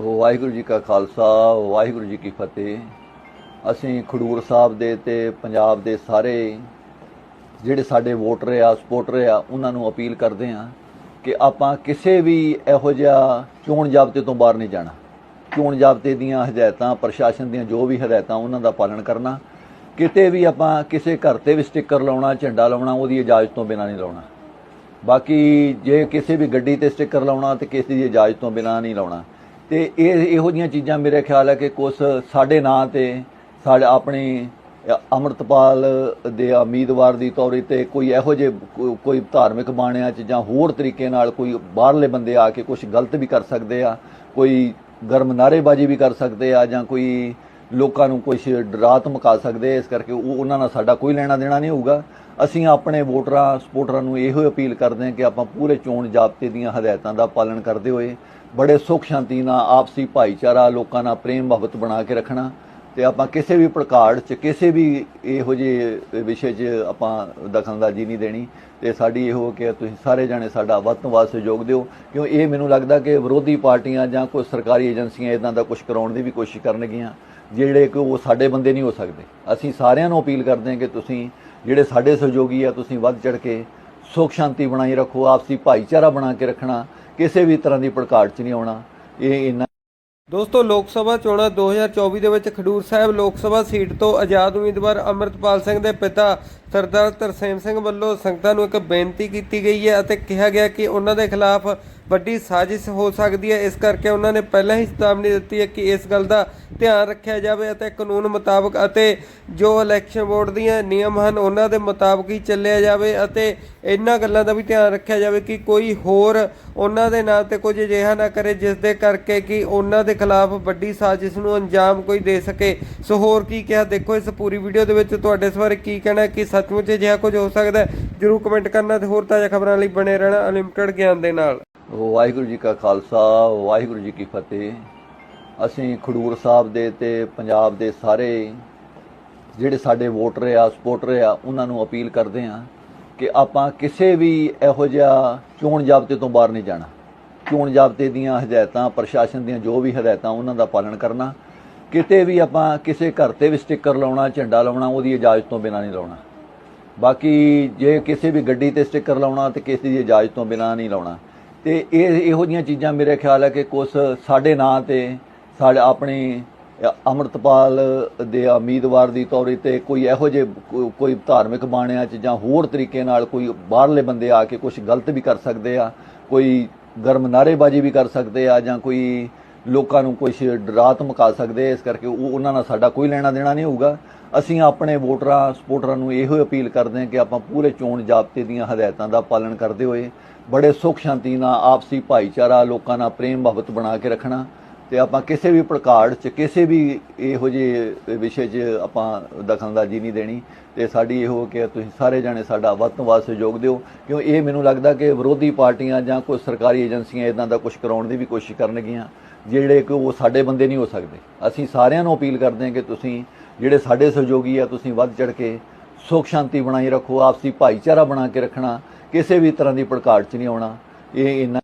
ਵਾਹਿਗੁਰੂ ਜੀ ਕਾ ਖਾਲਸਾ, ਵਾਹਿਗੁਰੂ ਜੀ ਕੀ ਫਤਿਹ। ਅਸੀਂ ਖਡੂਰ ਸਾਹਿਬ ਦੇ ਤੇ ਪੰਜਾਬ ਦੇ ਸਾਰੇ ਜਿਹੜੇ ਸਾਡੇ ਵੋਟਰ ਆ ਸਪੋਰਟਰ ਆ, ਉਹਨਾਂ ਨੂੰ ਅਪੀਲ ਕਰਦੇ ਆ ਕਿ ਆਪਾਂ ਕਿਸੇ ਵੀ ਇਹੋ ਜਿਹਾ ਚੋਣ ਜਾਬਤੇ ਤੋਂ ਬਾਹਰ ਨਹੀਂ ਜਾਣਾ। ਚੋਣ ਜਾਬਤੇ ਦੀਆਂ ਹਦਾਇਤਾਂ, ਪ੍ਰਸ਼ਾਸਨ ਦੀਆਂ ਜੋ ਵੀ ਹਦਾਇਤਾਂ, ਉਹਨਾਂ ਦਾ ਪਾਲਣ ਕਰਨਾ। ਕਿਤੇ ਵੀ ਆਪਾਂ ਕਿਸੇ ਘਰ ਤੇ ਵੀ ਸਟicker ਲਾਉਣਾ, ਝੰਡਾ ਲਾਉਣਾ, ਉਹਦੀ ਇਜਾਜ਼ਤ ਤੋਂ ਬਿਨਾਂ ਨਹੀਂ ਲਾਉਣਾ। ਬਾਕੀ ਜੇ ਕਿਸੇ ਵੀ ਗੱਡੀ ਤੇ ਸਟicker ਲਾਉਣਾ ਤੇ ਕਿਸੇ ਦੀ ਇਜਾਜ਼ਤ ਤੋਂ ਬਿਨਾਂ ਨਹੀਂ ਲਾਉਣਾ। ਤੇ ਇਹ ਇਹੋ ਜੀਆਂ ਚੀਜ਼ਾਂ ਮੇਰੇ ਖਿਆਲ ਹੈ ਕਿ ਕੁਝ ਸਾਡੇ ਨਾਂ ਤੇ ਸਾਡੇ ਆਪਣੀ ਅਮਰਤਪਾਲ ਦੇ ਉਮੀਦਵਾਰ ਦੀ ਤੌਰ ਤੇ ਕੋਈ ਇਹੋ ਜਿਹੇ ਕੋਈ ਧਾਰਮਿਕ ਬਾਣਿਆਂ 'ਚ ਜਾਂ ਹੋਰ ਤਰੀਕੇ ਨਾਲ ਕੋਈ ਬਾਹਰਲੇ ਬੰਦੇ ਆ ਕੇ ਕੁਝ ਗਲਤ ਵੀ ਕਰ ਸਕਦੇ ਆ, ਕੋਈ ਗਰਮ ਨਾਰੇਬਾਜ਼ੀ ਵੀ ਕਰ ਸਕਦੇ ਆ ਜਾਂ ਕੋਈ ਲੋਕਾਂ ਨੂੰ ਕੁਝ ਡਰਾ ਧਮਕਾ ਸਕਦੇ ਇਸ ਕਰਕੇ ਉਹ ਉਹਨਾਂ ਨਾਲ ਸਾਡਾ ਕੋਈ ਲੈਣਾ ਦੇਣਾ ਨਹੀਂ ਹੋਊਗਾ। ਅਸੀਂ ਆਪਣੇ ਵੋਟਰਾਂ ਸਪੋਰਟਰਾਂ ਨੂੰ ਇਹੋ ਅਪੀਲ ਕਰਦੇ ਹਾਂ ਕਿ ਆਪਾਂ ਪੂਰੇ ਚੋਣ ਜਾਬਤੇ ਦੀਆਂ ਹਦਾਇਤਾਂ ਦਾ ਪਾਲਣ ਕਰਦੇ ਹੋਏ ਬੜੇ ਸੁਖ ਸ਼ਾਂਤੀ ਨਾਲ ਆਪਸੀ ਭਾਈਚਾਰਾ, ਲੋਕਾਂ ਨਾਲ ਪ੍ਰੇਮ ਮੁਹੱਬਤ ਬਣਾ ਕੇ ਰੱਖਣਾ ਤੇ ਆਪਾਂ ਕਿਸੇ ਵੀ ਪ੍ਰਕਾਰ ਚ ਕਿਸੇ ਵੀ ਇਹੋ ਜਿਹੇ ਵਿਸ਼ੇ 'ਚ ਆਪਾਂ ਦਖਲਅੰਦਾਜ਼ੀ ਨਹੀਂ ਦੇਣੀ ਤੇ ਸਾਡੀ ਇਹੋ ਕਿ ਤੁਸੀਂ ਸਾਰੇ ਜਾਣੇ ਸਾਡਾ ਵੱਧ ਤੋਂ ਵੱਧ ਸਹਿਯੋਗ ਦਿਓ। ਕਿਉਂ ਇਹ ਮੈਨੂੰ ਲੱਗਦਾ ਕਿ ਵਿਰੋਧੀ ਪਾਰਟੀਆਂ ਜਾਂ ਕੋਈ ਸਰਕਾਰੀ ਏਜੰਸੀਆਂ ਇਦਾਂ ਦਾ ਕੁਝ ਕਰਾਉਣ ਦੀ ਵੀ ਕੋਸ਼ਿਸ਼ ਕਰਨਗੀਆਂ, ਜਿਹੜੇ ਕਿ ਉਹ ਸਾਡੇ ਬੰਦੇ ਨਹੀਂ ਹੋ ਸਕਦੇ। ਅਸੀਂ ਸਾਰਿਆਂ ਨੂੰ ਅਪੀਲ ਕਰਦੇ ਹਾਂ ਕਿ ਤੁਸੀਂ ਜਿਹੜੇ ਸਾਡੇ ਸਹਿਯੋਗੀ ਆ, ਤੁਸੀਂ ਵੱਧ ਚੜ ਕੇ ਸੁਖ ਸ਼ਾਂਤੀ ਬਣਾਈ ਰੱਖੋ, ਆਪਸੀ ਭਾਈਚਾਰਾ ਬਣਾ ਕੇ ਰੱਖਣਾ ਕਿਸੇ ਵੀ ਤਰ੍ਹਾਂ ਦੀ ਭੜਕਾਟ 'ਚ ਨਹੀਂ ਆਉਣਾ। ਇਹ ਇੰਨਾ ਦੋਸਤੋ, ਲੋਕ ਸਭਾ ਚੋਣਾਂ 2024 ਦੇ ਵਿੱਚ ਖਡੂਰ ਸਾਹਿਬ ਲੋਕ ਸਭਾ ਸੀਟ ਤੋਂ ਆਜ਼ਾਦ ਉਮੀਦਵਾਰ ਅਮਰਤਪਾਲ ਸਿੰਘ ਦੇ ਪਿਤਾ ਸਰਦਾਰ ਤਰਸੇਮ ਸਿੰਘ ਵੱਲੋਂ ਸੰਗਤਾਂ ਨੂੰ ਇੱਕ ਬੇਨਤੀ ਕੀਤੀ ਗਈ ਹੈ ਅਤੇ ਕਿਹਾ ਗਿਆ ਕਿ ਉਹਨਾਂ ਦੇ ਖਿਲਾਫ ਵੱਡੀ ਸਾਜ਼ਿਸ਼ ਹੋ ਸਕਦੀ ਹੈ। ਇਸ ਕਰਕੇ ਉਹਨਾਂ ਨੇ ਪਹਿਲਾਂ ਹੀ ਚੇਤਾਵਨੀ ਦਿੱਤੀ ਹੈ ਕਿ ਇਸ ਗੱਲ ਦਾ ਧਿਆਨ ਰੱਖਿਆ ਜਾਵੇ ਅਤੇ ਕਾਨੂੰਨ ਮੁਤਾਬਕ ਅਤੇ ਜੋ ਇਲੈਕਸ਼ਨ ਬੋਰਡ ਦੀਆਂ ਨਿਯਮ ਹਨ, ਉਹਨਾਂ ਦੇ ਮੁਤਾਬਕ ਹੀ ਚੱਲਿਆ ਜਾਵੇ ਅਤੇ ਇਹਨਾਂ ਗੱਲਾਂ ਦਾ ਵੀ ਧਿਆਨ ਰੱਖਿਆ ਜਾਵੇ ਕਿ ਕੋਈ ਹੋਰ ਉਹਨਾਂ ਦੇ ਨਾਂ ਤੇ ਕੁਝ ਅਜਿਹਾ ਨਾ ਕਰੇ, ਜਿਸ ਦੇ ਕਰਕੇ ਕਿ ਉਹਨਾਂ ਦੇ ਖਿਲਾਫ ਵੱਡੀ ਸਾਜ਼ਿਸ਼ ਨੂੰ ਅੰਜਾਮ ਕੋਈ ਦੇ ਸਕੇ। ਸੋ ਹੋਰ ਕੀ ਕਿਹਾ? ਦੇਖੋ, ਇਸ ਪੂਰੀ ਵੀਡੀਓ ਦੇ ਵਿੱਚ ਤੁਹਾਡੇ ਇਸ ਬਾਰੇ ਕੀ ਕਹਿਣਾ ਕਿ ਸੱਚਮੁੱਚ ਅਜਿਹਾ ਕੁਝ ਹੋ ਸਕਦਾ ਜਰੂਰ ਕਮੈਂਟ ਕਰਨਾ ਤੇ ਹੋਰ ਤਾਜ਼ਾ ਖਬਰਾਂ ਲਈ ਬਣੇ ਰਹਿਣਾ ਅਨਲਿਮਟਿਡ ਗਿਆਨ ਦੇ ਨਾਲ। ਵਾਹਿਗੁਰੂ ਜੀ ਕਾ ਖਾਲਸਾ, ਵਾਹਿਗੁਰੂ ਜੀ ਕੀ ਫਤਿਹ। ਅਸੀਂ ਖਡੂਰ ਸਾਹਿਬ ਦੇ ਤੇ ਪੰਜਾਬ ਦੇ ਸਾਰੇ ਜਿਹੜੇ ਸਾਡੇ ਵੋਟਰ ਆ ਸਪੋਰਟਰ ਆ, ਉਹਨਾਂ ਨੂੰ ਅਪੀਲ ਕਰਦੇ ਆ ਕਿ ਆਪਾਂ ਕਿਸੇ ਵੀ ਇਹੋ ਜਿਹਾ ਚੋਣ ਜਾਬਤੇ ਤੋਂ ਬਾਹਰ ਨਹੀਂ ਜਾਣਾ। ਚੋਣ ਜਾਬਤੇ ਦੀਆਂ ਹਦਾਇਤਾਂ, ਪ੍ਰਸ਼ਾਸਨ ਦੀਆਂ ਜੋ ਵੀ ਹਦਾਇਤਾਂ, ਉਹਨਾਂ ਦਾ ਪਾਲਣ ਕਰਨਾ। ਕਿਤੇ ਵੀ ਆਪਾਂ ਕਿਸੇ ਘਰ ਤੇ ਵੀ ਸਟicker ਲਾਉਣਾ, ਝੰਡਾ ਲਾਉਣਾ, ਉਹਦੀ ਇਜਾਜ਼ਤ ਤੋਂ ਬਿਨਾਂ ਨਹੀਂ ਲਾਉਣਾ। ਬਾਕੀ ਜੇ ਕਿਸੇ ਵੀ ਗੱਡੀ ਤੇ ਸਟicker ਲਾਉਣਾ ਤੇ ਕਿਸੇ ਦੀ ਇਜਾਜ਼ਤ ਤੋਂ ਬਿਨਾਂ ਨਹੀਂ ਲਾਉਣਾ। ਤੇ ਇਹ ਇਹੋ ਜੀਆਂ ਚੀਜ਼ਾਂ ਮੇਰੇ ਖਿਆਲ ਹੈ ਕਿ ਕੁਝ ਸਾਡੇ ਨਾਂ ਤੇ ਸਾਡੇ ਆਪਣੇ ਅਮਰਤਪਾਲ ਦੇ ਉਮੀਦਵਾਰ ਦੀ ਤੌਰ ਤੇ ਕੋਈ ਇਹੋ ਜਿਹੇ ਕੋਈ ਧਾਰਮਿਕ ਬਾਣਿਆਂ 'ਚ ਜਾਂ ਹੋਰ ਤਰੀਕੇ ਨਾਲ ਕੋਈ ਬਾਹਰਲੇ ਬੰਦੇ ਆ ਕੇ ਕੁਝ ਗਲਤ ਵੀ ਕਰ ਸਕਦੇ ਆ, ਕੋਈ ਗਰਮ ਨਾਰੇਬਾਜ਼ੀ ਵੀ ਕਰ ਸਕਦੇ ਆ ਜਾਂ ਕੋਈ ਲੋਕਾਂ ਨੂੰ ਕੁਝ ਡਰਾ ਧਮਕਾ ਸਕਦੇ, ਇਸ ਕਰਕੇ ਉਹ ਉਹਨਾਂ ਨਾਲ ਸਾਡਾ ਕੋਈ ਲੈਣਾ ਦੇਣਾ ਨਹੀਂ ਹੋਊਗਾ। ਅਸੀਂ ਆਪਣੇ ਵੋਟਰਾਂ ਸਪੋਰਟਰਾਂ ਨੂੰ ਇਹੋ ਅਪੀਲ ਕਰਦੇ ਹਾਂ ਕਿ ਆਪਾਂ ਪੂਰੇ ਚੋਣ ਜਾਬਤੇ ਦੀਆਂ ਹਦਾਇਤਾਂ ਦਾ ਪਾਲਣ ਕਰਦੇ ਹੋਏ ਬੜੇ ਸੁਖ ਸ਼ਾਂਤੀ ਨਾਲ ਆਪਸੀ ਭਾਈਚਾਰਾ, ਲੋਕਾਂ ਨਾਲ ਪ੍ਰੇਮ ਮੁਹੱਬਤ ਬਣਾ ਕੇ ਰੱਖਣਾ। ਤੇ ਆਪਾਂ ਕਿਸੇ ਵੀ ਪ੍ਰਕਾਰ 'ਚ, ਕਿਸੇ ਵੀ ਇਹੋ ਜਿਹੇ ਵਿਸ਼ੇ 'ਚ ਆਪਾਂ ਦਖਲਅੰਦਾਜ਼ੀ ਨਹੀਂ ਦੇਣੀ। ਤੇ ਸਾਡੀ ਇਹੋ ਕਿ ਤੁਸੀਂ ਸਾਰੇ ਜਾਣੇ ਸਾਡਾ ਵੱਧ ਤੋਂ ਵੱਧ ਸਹਿਯੋਗ ਦਿਓ। ਕਿਉਂ ਇਹ ਮੈਨੂੰ ਲੱਗਦਾ ਕਿ ਵਿਰੋਧੀ ਪਾਰਟੀਆਂ ਜਾਂ ਕੋਈ ਸਰਕਾਰੀ ਏਜੰਸੀਆਂ ਇਦਾਂ ਦਾ ਕੁਝ ਕਰਾਉਣ ਦੀ ਵੀ ਕੋਸ਼ਿਸ਼ ਕਰਨਗੀਆਂ, ਜਿਹੜੇ ਕਿ ਉਹ ਸਾਡੇ ਬੰਦੇ ਨਹੀਂ ਹੋ ਸਕਦੇ। ਅਸੀਂ ਸਾਰਿਆਂ ਨੂੰ ਅਪੀਲ ਕਰਦੇ ਹਾਂ ਕਿ ਤੁਸੀਂ ਜਿਹੜੇ ਸਾਡੇ ਸਹਿਯੋਗੀ ਆ, ਤੁਸੀਂ ਵੱਧ ਚੜ ਕੇ ਸੁਖ ਸ਼ਾਂਤੀ ਬਣਾਈ ਰੱਖੋ, ਆਪਸੀ ਭਾਈਚਾਰਾ ਬਣਾ ਕੇ ਰੱਖਣਾ, ਕਿਸੇ ਵੀ ਤਰ੍ਹਾਂ ਦੀ ਭੜਕਾਟ 'ਚ ਨਹੀਂ ਆਉਣਾ। ਇਹ